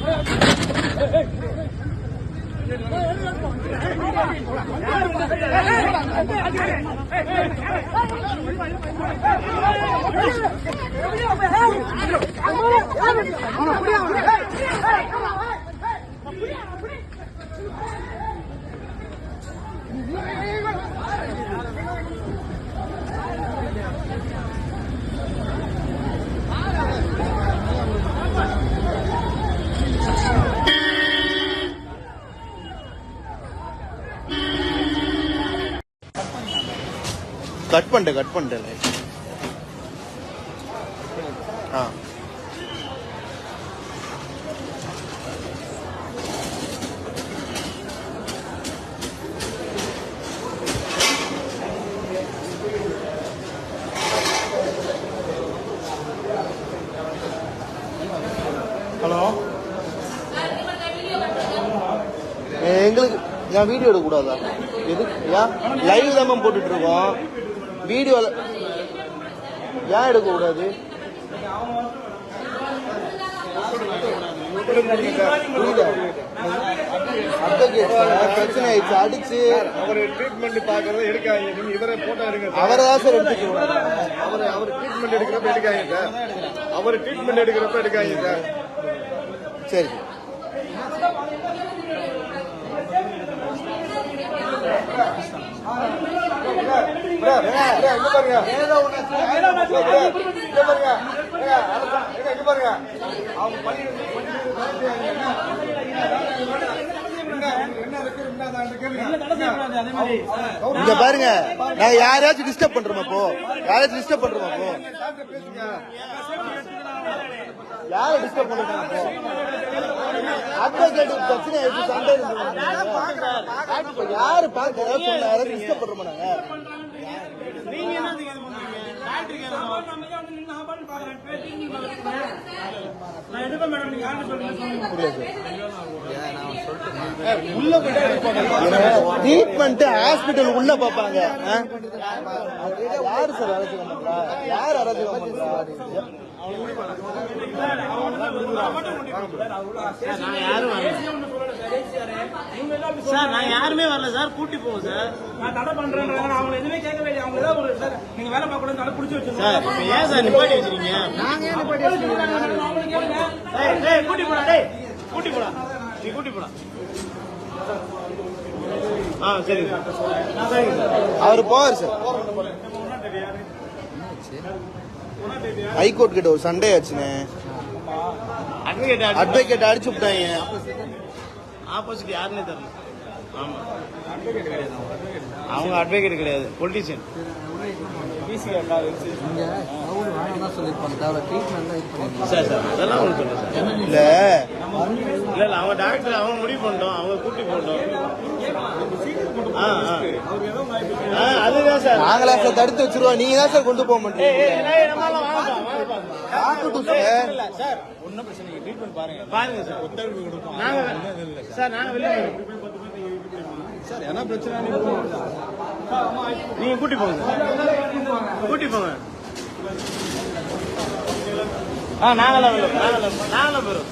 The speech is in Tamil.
哎哎哎哎哎 கட் பண்ணிட்டு கட் பண்ணிட்டு ஆ. ஹலோ. எங்களுக்கு நான் வீடியோ எடுக்கக்கூடாதா? எது ஏன் லைவ் தான் மேம் போட்டுட்டு இருக்கோம் வீடியோ ஏன் புரியல அட்வொகேட் பிரச்சனை ஆயிடுச்சு அடிச்சு. அவர் ட்ரீட்மெண்ட் பாக்குறத எடுக்காங்க நீங்க இவரை போட்டோ எடுங்க அவரை தான் சார் எடுத்துக்க கூடாது. அவர் அவர் ட்ரீட்மெண்ட் எடுக்கிறப்ப எடுக்காங்க சார். அவர் ட்ரீட்மெண்ட் எடுக்கிறப்ப எடுக்காங்க சார். சரி இங்க பாருங்க இங்க பாருங்க ஏங்க, அரசா- ஏங்க, இங்க பாருங்க அவங்க பண்ணி என்ன இருக்கு என்ன தான் கேளுங்க இங்க பாருங்க. நான் யாரையாச்சும் டிஸ்டர்ப் பண்றோமா இப்போ? யாராச்சும் டிஸ்டர்ப் பண்றோமா இப்போ? பேசுங்க யாரை டிஸ்டர்ப் பண்றாங்க அட்வொகேட் பிரச்சனை ஆயிடுச்சு சண்டை இப்போ யாரு பாக்க யாராச்சும் டிஸ்டர்ப் பண்றோமா நாங்க? ட்ரீட்மெண்ட் ஹாஸ்பிட்டல் உள்ள பாப்பாங்க ஆ? யாரு சார் அராஜகம் பண்றா யார் அராஜகம் பண்றா? யாரும் சார் நான் யாருமே வரல சார். கூட்டி போவோம் சார். நான் தடை பண்றேன் அவங்க எதுவுமே கேட்க வேண்டிய அவங்க ஏதாவது ஒரு சார் நீங்க வேலை பார்க்க தடை பிடிச்சி வச்சிருக்கோம் சார் இப்ப ஏன் சார் நிப்பாட்டி வச்சிருக்கீங்க? டேய், டேய், கூட்டி போடா டேய். கூட்டி போடா. நீ கூட்டி போடா. ஆ சரி. அவர் போவார் சார். ஹைகோர்ட் கிட்ட ஒரு சண்டே ஆச்சுண்ணே அட்வொகேட் அட்வொகேட் அடிச்சு விட்டாங்க. ஆப்போசிட் யாருன்னே தெரியல. ஆமா. அவங்க அட்வொகேட் கிடையாது பொலிட்டிஷியன் சார் சார் அதெல்லாம் ஒன்றும் சொல்ல சார். இல்ல. இல்ல இல்ல அவங்க டாக்டர் அவங்க முடிவு பண்ணிட்டோம் அவங்க கூட்டி போட்டோம் ஆ ஆ. ஆ அதுதான் சார். நாங்களா சார் தடுத்து வச்சிருவோம் நீங்க தான் சார் கொண்டு போக ஏய், மாட்டீங்க சார். ஒன்றும் பிரச்சனை இல்லை. ட்ரீட்மெண்ட் பாருங்க. பாருங்க சார். உத்தரவு கொடுப்போம் நாங்க சார் நாங்க வெளியே வரோம். சார் என்ன பிரச்சனை? நீங்க கூட்டி போங்க. கூட்டி போங்க. ஆ நாங்களாம் நாங்களாம் நாங்களாம் வரோம்.